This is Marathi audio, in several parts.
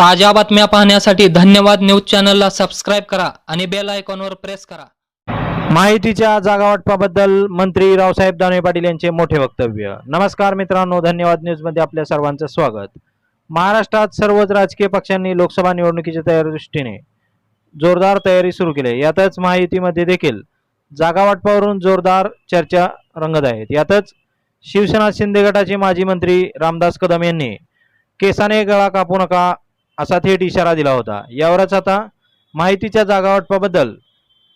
ताज्या बातम्या पाहण्यासाठी धन्यवाद न्यूज चॅनलला सबस्क्राईब करा आणि बेल आयकॉनवर प्रेस करा. माहितीच्या जागावाटपाबद्दल मंत्री रावसाहेब दानवे पाटील यांचे मोठे वक्तव्य. नमस्कार मित्रांनो धन्यवाद न्यूजमध्ये आपल्या सर्वांचं स्वागत. महाराष्ट्रात सर्वच राजकीय पक्षांनी लोकसभा निवडणुकीच्या तयारी दृष्टीने जोरदार तयारी सुरू केली. आहे. यातच महायुतीमध्ये देखील जागावाटपावरून जोरदार चर्चा रंगत आहेत. यातच शिवसेना शिंदे गटाचे माजी मंत्री रामदास कदम यांनी केसाने गळा कापू नका असा थेट इशारा दिला होता. यावरच आता माहितीच्या जागा वाटपाबद्दल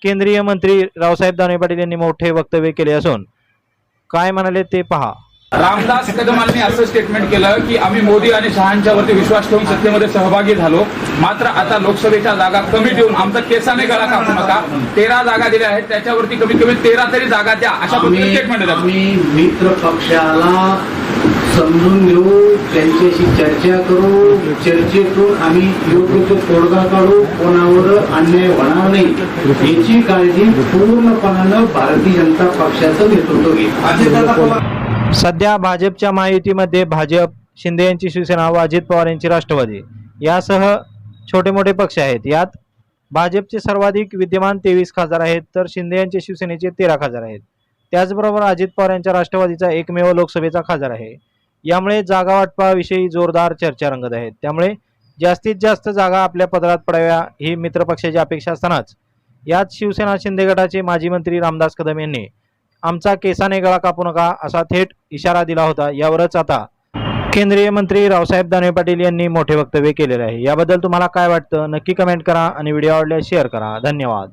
केंद्रीय मंत्री रावसाहेब दानवे पाटील यांनी मोठे वक्तव्य केले असून काय म्हणाले ते पहा. रामदास कदमांनी असं स्टेटमेंट केलं की आम्ही मोदी आणि शहांच्या वरती विश्वास ठेवून सत्तेमध्ये सहभागी झालो. मात्र आता लोकसभेच्या जागा कमी देऊन आमचा केसाने गळा कापू नका. तेरा जागा दिल्या आहेत त्याच्यावरती कमीत कमी तेरा तरी जागा द्या अशा पद्धतीने स्टेटमेंट मित्र पक्षाला समजून घेऊ त्यांच्याशी चर्चा करू चर्चेतून आम्ही योग्य तो तोडगा काढू कोणावर अन्याय होणार नाही. याची काळजी पूर्णपणानं भारतीय जनता पक्षाचं नेतृत्व घेईल. सध्या भाजपच्या महायुतीमध्ये भाजप शिंदे यांची शिवसेना व अजित पवार यांची राष्ट्रवादी. यासह छोटे मोठे पक्ष आहेत. यात भाजपचे सर्वाधिक विद्यमान तेवीस खासदार आहेत तर शिंदे यांचे शिवसेनेचे तेरा खासदार आहेत. त्याचबरोबर अजित पवार यांच्या राष्ट्रवादीचा एकमेव लोकसभेचा खासदार आहे. यामुळे जागा वाटपाविषयी जोरदार चर्चा रंगत आहेत त्यामुळे जास्तीत जास्त जागा आपल्या पदरात पडाव्या ही मित्रपक्षाची अपेक्षा असतानाच. यात शिवसेना शिंदे गटाचे माजी मंत्री रामदास कदम यांनी आमचा केसाने गळा कापू नका असा थेट इशारा दिला होता. यावरच आता केंद्रीय मंत्री रावसाहेब दानवे पाटील यांनी मोठे वक्तव्य केलेले आहे. याबद्दल तुम्हाला काय वाटतं? नक्की कमेंट करा आणि व्हिडिओ आवडल्यास शेअर करा. धन्यवाद.